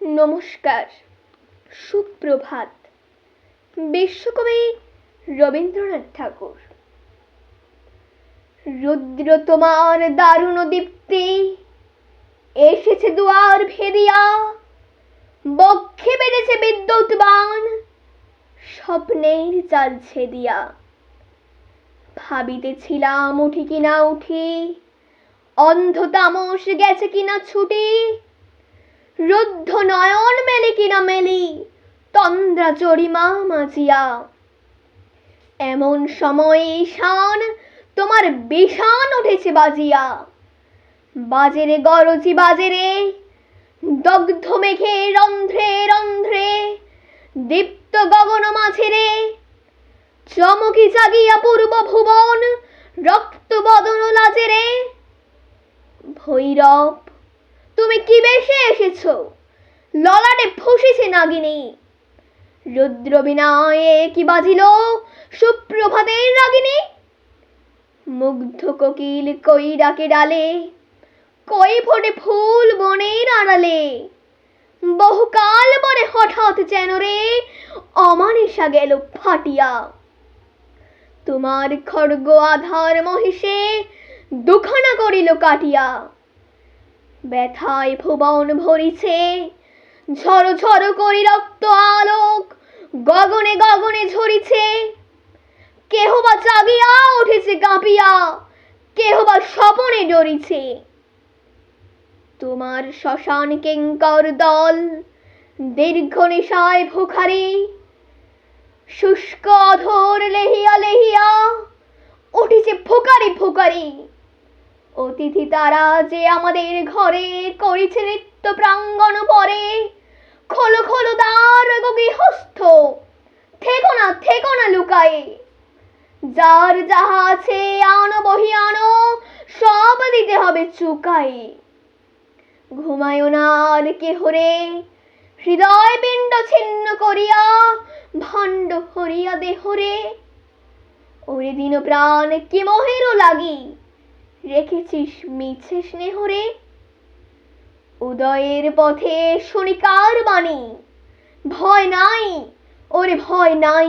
নমস্কার, সুপ্রভাত। বিশ্বকবি রবীন্দ্রনাথ ঠাকুর। রুদ্র তোমার দারুণ দীপ্তি এসেছে দুয়ার ভেদিয়া, বক্ষে বেড়েছে বিদ্যুৎ বাণ স্বপ্নের জাল ছেদিয়া ভাবিতেছিলাম উঠি কিনা উঠি, অন্ধ তামস গেছে কিনা ছুটি রুদ্ধ নয়ন মেলে কিনা মেলি, তন্দ্রা চরিমা মাজিয়া এমন সময় ঈশান তোমার বিষান উঠেছে বাজিয়া। বাজেরে গরজি বাজেরে, দগ্ধ মেঘে রন্ধ্রে রন্ধ্রে, দীপ্ত গগন মাঝেরে, চমকি জাগিয়া পূর্ব ভুবন রক্ত বদন লাজেরে। ভৈরব তুমি কি বেশে এসেছ? ললাটে ফুসেছে নাগিনী। রুদ্র বিনায়ে কি বাজিল সুপ্রভাতের রাগিনী মুগ্ধ কোকিল কই ডাকে ডালে কই ফোটে ফুল বনের আড়ালে। বহুকাল পরে হঠাৎ যেন রে অমানিসা গেল ফাটিয়া। তোমার খড়গ আধার মহিষে দুখানা করিল কাটিয়া। ব্যথায় ভুবন ভরিছে। ঝড় ঝড় করি রক্ত আলোক গগনে গগনে ঝরিছে। কেহ বা জাগিয়া উঠেছে কাঁপিয়া কেহ বা স্বপনে ডরিছে। তোমার শ্মশান কিঙ্কর দল দীর্ঘ নিশায় ভুখারি, শুষ্ক অধর লেহিয়া লেহিয়া উঠেছে ফুকারি ফুকারি অতিথি তারা যে আমাদের ঘরে করেছে নৃত্য প্রাঙ্গণ পরে, খোলো খোলো দ্বার গগি হস্ত থেকো না থেকো না লুকায়ে। যার যাহা আছে আনো, বহি আনো, সব দিতে হবে চুকাই ঘুমায়ো না আর কেহরে হৃদয় পিণ্ড ছিন্ন করিয়া, ভণ্ড হরিয়া দেহরে ওরে দিন প্রাণ কি মোহেরও লাগি? রেখেছিস মিছে স্নেহরে উদয়ের পথে শনিকার বাণী। ভয় নাই, ওরে ভয় নাই।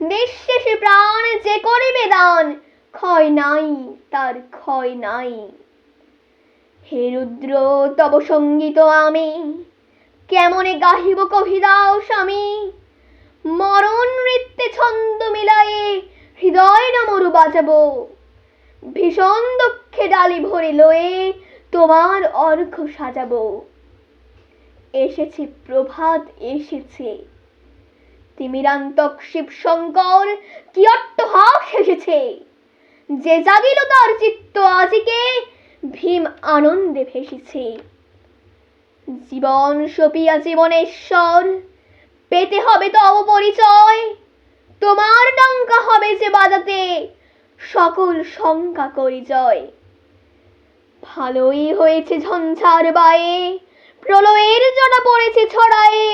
নিঃশেষে প্রাণ যে করিবে দান ক্ষয় নাই, তার ক্ষয় নাই। হে রুদ্র, তব সংগীত আমি। কেমনে গাহিব কহি দাও স্বামী? মরণ নৃত্যে ছন্দ মিলায়ে হৃদয় নমরু বাজাবো। ভীষণ দুঃখে ডালি ভরে লয়ে তোমার অর্ঘ সাজাবো। এসেছে, প্রভাত এসেছে। তিমিরান্তক শিব শঙ্কর কি অট্টহাস এসেছে। যে জাগিল তার চিত্ত আজিকে ভীম আনন্দে ভেসেছে। জীবন সপিয়া জীবনেশ্বর, পেতে হবে তব পরিচয়। তোমার ডঙ্কা হবে যে বাজাতে। সকল শঙ্কা করি জয়। ভালোই হয়েছে ঝঞ্ঝার বায়ে, প্রলয়ের জটা পড়েছে ছড়ায়ে,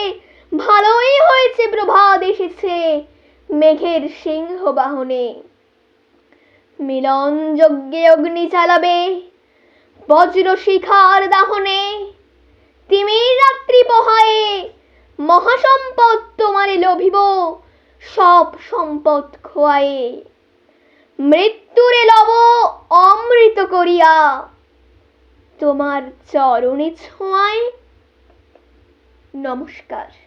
ভালোই হয়েছে প্রভাত এসেছে মেঘের সিংহ বাহনে মিলন যজ্ঞে অগ্নি চালাবে, বজ্র শিখার দাহনে, তিমির রাত্রি পোহায়ে মহাসম্পদ তোমারে লোভিব, সব সম্পদ খোয়ায়ে। মৃত্যুরে লব অমৃত করিয়া। তোমার চরণে ছোঁয়ায়। নমস্কার।